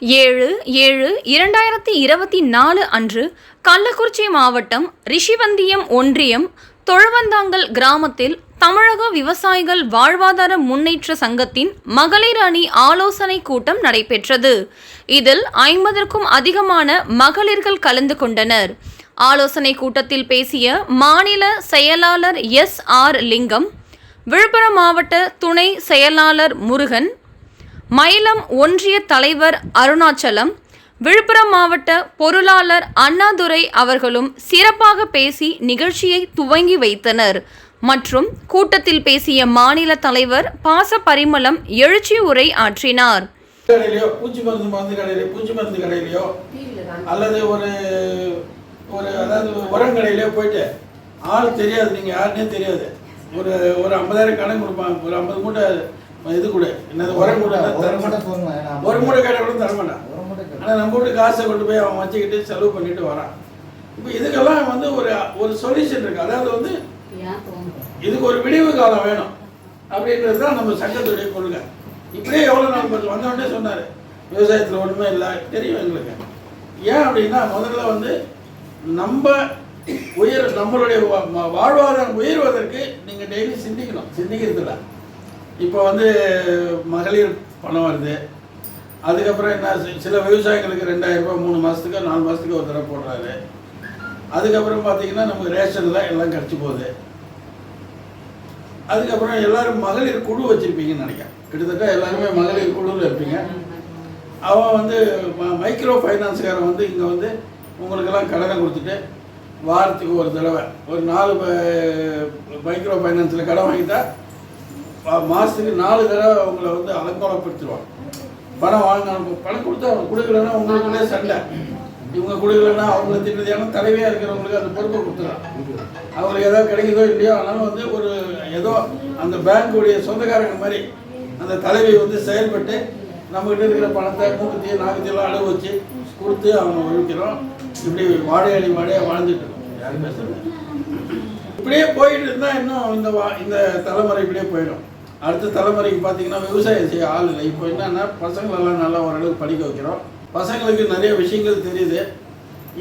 ஏழு ஏழு இரண்டாயிரத்தி இருபத்தி நாலு அன்று கள்ளக்குறிச்சி மாவட்டம் ரிஷிவந்தியம் ஒன்றியம் தொழுவந்தாங்கல் கிராமத்தில் தமிழக விவசாயிகள் வாழ்வாதார முன்னேற்ற சங்கத்தின் மகளிர் அணி ஆலோசனை கூட்டம் நடைபெற்றது. இதில் ஐம்பதற்கும் அதிகமான மகளிர்கள் கலந்து கொண்டனர். ஆலோசனை கூட்டத்தில் பேசிய மாநில செயலாளர் எஸ் ஆர் லிங்கம் விழுப்புரம் மாவட்ட துணை செயலாளர் முருகன் மயிலம் ஒன்றிய தலைவர் அருணாச்சலம் விழுப்புரம் மாவட்ட பொருளாளர் அண்ணாதுரை அவர்களும் சிறப்பாக பேசி நிகழ்ச்சியை துவங்கி வைத்தனர். மற்றும் கூட்டத்தில் பேசிய மாநில தலைவர் பாச பரிமளம் எழுச்சி உரை ஆற்றினார். கடையிலையோ பூச்சி மருந்து மருந்து கடையிலையோ பூச்சி மருந்து கடையிலையோ அல்லது ஒரு ஒரு அதாவது உரம் கடையிலையோ போயிட்டு ஆள் தெரியாது நீங்கள் யாருன்னே தெரியாது. ஒரு ஒரு ஐம்பதாயிரம் கடன் கொடுப்பாங்க ஒரு ஐம்பது மூட்டை இது கூட. என்னது உரம் கூட ஒரு மூட்டை ஒரு மூட்டை கடை கூட தரமாட்டான். ஆனால் நம்ம வீட்டு காசை கொண்டு போய் அவன் வச்சுக்கிட்டு செலவு பண்ணிட்டு வரான். இப்போ இதுக்கெல்லாம் வந்து ஒரு ஒரு சொல்யூஷன் இருக்கு. அதாவது வந்து இதுக்கு ஒரு விடிவு காலம் வேணும். அப்படின்றது தான் நம்ம சங்கத்துடைய கொள்கை. இப்படியே எவ்வளோ நாள் பார்த்து வந்தவொடனே சொன்னார். விவசாயத்தில் ஒன்றுமே இல்லை. தெரியும் எங்களுக்கு. ஏன் அப்படின்னா முதல்ல வந்து நம்ம உயர் நம்மளுடைய வாழ்வாதாரம் உயர்வதற்கு நீங்கள் டெய்லி சிந்திக்கணும். சிந்திக்கிறதில்ல. இப்போ வந்து மகளிர் பணம் வருது. அதுக்கப்புறம் என்ன சில விவசாயிகளுக்கு ரெண்டாயிரம் ரூபாய் மூணு மாதத்துக்கு நாலு மாதத்துக்கு ஒரு தடவை போடுறாரு. அதுக்கப்புறம் பார்த்தீங்கன்னா நமக்கு ரேஷனில் எல்லாம் கிடச்சி போகுது. அதுக்கப்புறம் எல்லாரும் மகளிர் குழு வச்சுருப்பீங்கன்னு நினைக்கிறேன். கிட்டத்தட்ட எல்லாருமே மகளிர் குழுவில் இருப்பீங்க. அவன் வந்து மைக்ரோ ஃபைனான்ஸ்காரன் வந்து இங்கே வந்து உங்களுக்கெல்லாம் கடனை கொடுத்துட்டு வாரத்துக்கு ஒரு தடவை ஒரு நாலு ப- மைக்ரோ ஃபைனான்ஸில் கடன் வாங்கிட்டா மாதத்துக்கு நாலு தடவை அவங்கள வந்து அலங்கோலப்படுத்திடுவாங்க. பணம் வாங்க பணம் கொடுத்தா அவங்க கொடுக்கலன்னா உங்களுக்குள்ளே சண்டை. இவங்க கொடுக்கலன்னா அவங்கள திட்டுறது. தலைவையாக தலைவியாக இருக்கிறவங்களுக்கு அந்த பொறுப்பை கொடுத்துருவாங்க அவங்களுக்கு ஏதோ கிடைக்குதோ இல்லையோ ஆனாலும் வந்து ஒரு ஏதோ அந்த பேங்க்குடைய சொந்தக்காரங்க மாதிரி அந்த தலைவி வந்து செயல்பட்டு நம்மகிட்ட இருக்கிற பணத்தை மூக்கத்தையும் நாகத்தையெல்லாம் அளவு வச்சு கொடுத்து அவங்க ஒழிக்கிறோம். இப்படி வாடையடி வாழையாக வாழ்ந்துட்டு இருக்கோம். யாருமே சொல்லுங்கள் இப்படியே போயிட்டு இருந்தால் இன்னும் இந்த வா இந்த தலைமுறை இப்படியே போயிடும். அடுத்த தலைமுறைக்கு பார்த்தீங்கன்னா விவசாயம் செய்ய ஆள் இல்லை. இப்போ என்னன்னா பசங்களெல்லாம் நல்லா ஓரளவுக்கு படிக்க வைக்கிறோம். பசங்களுக்கு நிறைய விஷயங்கள் தெரியுது.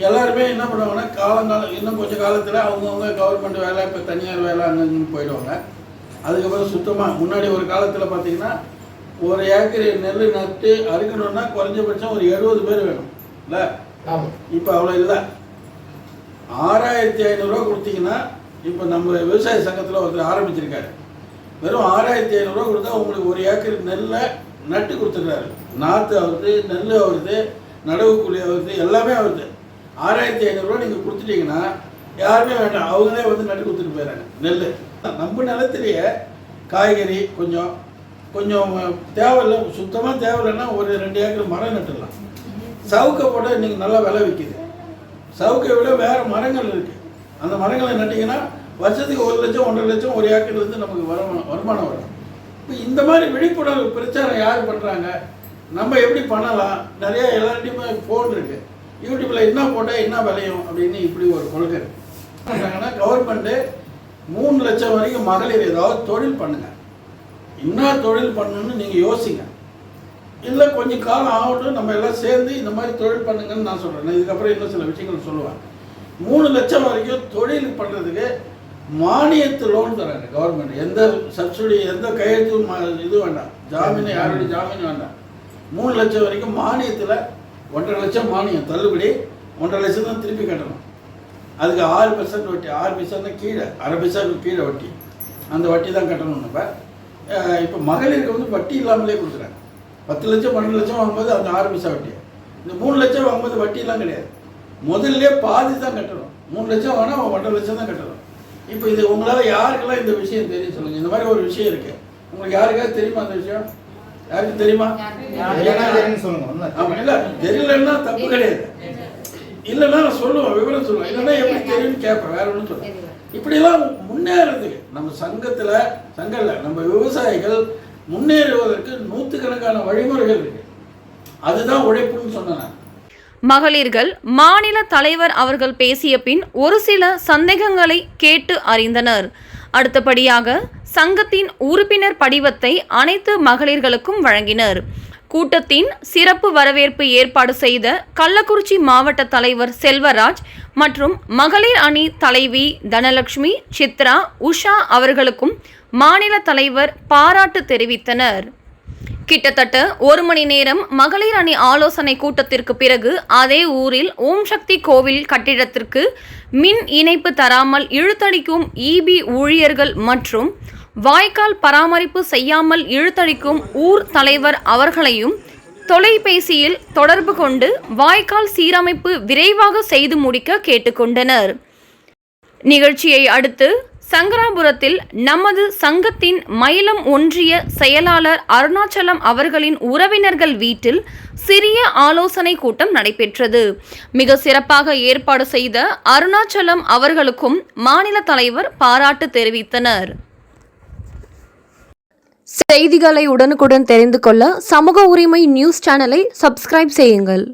எல்லாருமே என்ன பண்ணுவாங்கன்னா காலங்காலம் இன்னும் கொஞ்சம் காலத்தில் அவங்கவுங்க கவர்மெண்ட் வேலை இப்போ தனியார் வேலை அங்கங்கன்னு போயிடுவாங்க. அதுக்கப்புறம் சுத்தமாக முன்னாடி ஒரு காலத்தில் பார்த்தீங்கன்னா ஒரு ஏக்கர் நெல் நட்டு அறுக்கணுன்னா குறைஞ்சபட்சம் ஒரு எழுபது பேர் வேணும். இல்லை? இப்போ அவ்வளோ இல்லை. ஆறாயிரத்தி ஐநூறுரூவா கொடுத்தீங்கன்னா இப்போ நம்ம விவசாய சங்கத்தில் ஒருத்தர் ஆரம்பிச்சிருக்காரு. வெறும் ஆறாயிரத்தி ஐநூறுரூவா கொடுத்தா உங்களுக்கு ஒரு ஏக்கர் நெல்லை நட்டு கொடுத்துருக்காரு. நாற்று அவருது நெல் அவருது நடவு கூலி அவருது எல்லாமே அவருது ஆறாயிரத்தி ஐநூறுரூவா நீங்கள் கொடுத்துட்டீங்கன்னா யாருமே வேண்டாம் அவங்களே வந்து நட்டு கொடுத்துட்டு போயிடறாங்க நெல் நம்ம நிலத்திலேயே காய்கறி கொஞ்சம் கொஞ்சம் தேவையில்லை சுத்தமாக தேவையில்லைன்னா ஒரு ரெண்டு ஏக்கர் மரம் நட்டுடலாம். சவுக்கை போட்டால் இன்றைக்கி நல்லா விலை விற்கிது. சவுக்கை விட வேறு மரங்கள் இருக்குது அந்த மரங்களை நட்டிங்கன்னா வருஷத்துக்கு ஒரு லட்சம் ஒன்றரை லட்சம் ஒரு ஏக்கர்லேருந்து நமக்கு வருமானம் வருமானம் வரும். இப்போ இந்த மாதிரி விழிப்புணர்வு பிரச்சாரம் யார் பண்ணுறாங்க நம்ம எப்படி பண்ணலாம்? நிறையா எல்லார்ட்டையுமே ஃபோன் இருக்குது யூடியூப்பில் என்ன போட்டால் என்ன விளையும் அப்படின்னு இப்படி ஒரு கொள்கை இருக்கு. பண்ணுறாங்கன்னா கவர்மெண்ட்டு மூணு லட்சம் வரைக்கும் மகளிர் ஏதாவது தொழில் பண்ணுங்கள் என்ன தொழில் பண்ணணும்னு நீங்கள் யோசிங்க. இல்லை கொஞ்சம் காலம் ஆகட்டும் நம்ம எல்லாம் சேர்ந்து இந்த மாதிரி தொழில் பண்ணுங்கன்னு நான் சொல்கிறேன் இதுக்கப்புறம் இன்னும் சில விஷயங்கள் சொல்லுவேன் மூணு லட்சம் வரைக்கும் தொழில் பண்ணுறதுக்கு மானியத்து லோன் தராங்க கவர்மெண்ட் எந்த சப்சிடி எந்த கையெழுத்து இது வேண்டாம். ஜாமீன் யாருடைய ஜாமீன் வேண்டாம். மூணு லட்சம் வரைக்கும் மானியத்தில் ஒன்றரை லட்சம் மானியம் தள்ளுபடி ஒன்றரை லட்சம் தான் திருப்பி கட்டணும். அதுக்கு ஆறு பெர்சன்ட் வட்டி ஆறு பைசா கீழே அரை பைசாவுக்கு கீழே வட்டி. அந்த வட்டி தான் கட்டணும் நம்ம இப்போ மகளிருக்கு வந்து வட்டி இல்லாமலே கொடுக்குறாங்க. பத்து லட்சம் பன்னெண்டு லட்சம் வாங்கும்போது அந்த ஆறு பைசா வட்டி. இந்த மூணு லட்சம் வாங்கும்போது வட்டிலாம் கிடையாது. முதல்ல பாதி தான் கட்டணும். மூணு லட்சம் வேணால் ஒன்றரை லட்சம் தான் கட்டணும். இப்போ இது உங்களால் யாருக்கெல்லாம் இந்த விஷயம் தெரியும் சொல்லுங்கள் இந்த மாதிரி ஒரு விஷயம் இருக்குது உங்களுக்கு யாருக்காவது தெரியுமா அந்த விஷயம்? யாருக்கு தெரியுமா. ஆமாம் இல்லை. தெரியலன்னா தப்பு கிடையாது. இல்லைன்னா நான் சொல்லுவேன் விவரம் சொல்லுவேன். இல்லைன்னா எப்படி தெரியும்னு கேட்பேன் வேற ஒன்றும் சொல்லுவேன் இப்படிலாம் முன்னேறதுக்கு நம்ம சங்கத்தில் சங்கல்ல நம்ம விவசாயிகள் முன்னேறுவதற்கு நூற்றுக்கணக்கான வழிமுறைகள் இருக்கு. அதுதான் உழைப்புன்னு சொன்னேன் நான். மகளிர்கள் மாநில தலைவர் அவர்கள் பேசிய பின் ஒரு சில சந்தேகங்களை கேட்டு அறிந்தனர். அடுத்தபடியாக சங்கத்தின் உறுப்பினர் படிவத்தை அனைத்து மகளிர்களுக்கும் வழங்கினர். கூட்டத்தின் சிறப்பு வரவேற்பு ஏற்பாடு செய்த கள்ளக்குறிச்சி மாவட்ட தலைவர் செல்வராஜ் மற்றும் மகளிர் அணி தலைவி தனலட்சுமி சித்ரா உஷா அவர்களுக்கும் மாநில தலைவர் பாராட்டு தெரிவித்தனர். கிட்டத்தட்ட ஒரு மணி நேரம் மகளிர் அணி ஆலோசனை கூட்டத்திற்கு பிறகு அதே ஊரில் ஓம் சக்தி கோவில் கட்டிடத்திற்கு மின் இணைப்பு தராமல் இழுத்தடிக்கும் இபி ஊழியர்கள் மற்றும் வாய்க்கால் பராமரிப்பு செய்யாமல் இழுத்தடிக்கும் ஊர் தலைவர் அவர்களையும் தொலைபேசியில் தொடர்பு கொண்டு வாய்க்கால் சீரமைப்பு விரைவாக செய்து முடிக்க கேட்டுக்கொண்டனர். நிகழ்ச்சியை அடுத்து சங்கராபுரத்தில் நமது சங்கத்தின் மயிலம் ஒன்றிய செயலாளர் அருணாச்சலம் அவர்களின் உறவினர்கள் வீட்டில் சிறிய ஆலோசனை கூட்டம் நடைபெற்றது. மிக சிறப்பாக ஏற்பாடு செய்த அருணாச்சலம் அவர்களுக்கும் மாநில தலைவர் பாராட்டு தெரிவித்தனர். செய்திகளை உடனுக்குடன் தெரிந்து கொள்ள சமூக உரிமை நியூஸ் சேனலை சப்ஸ்கிரைப் செய்யுங்கள்.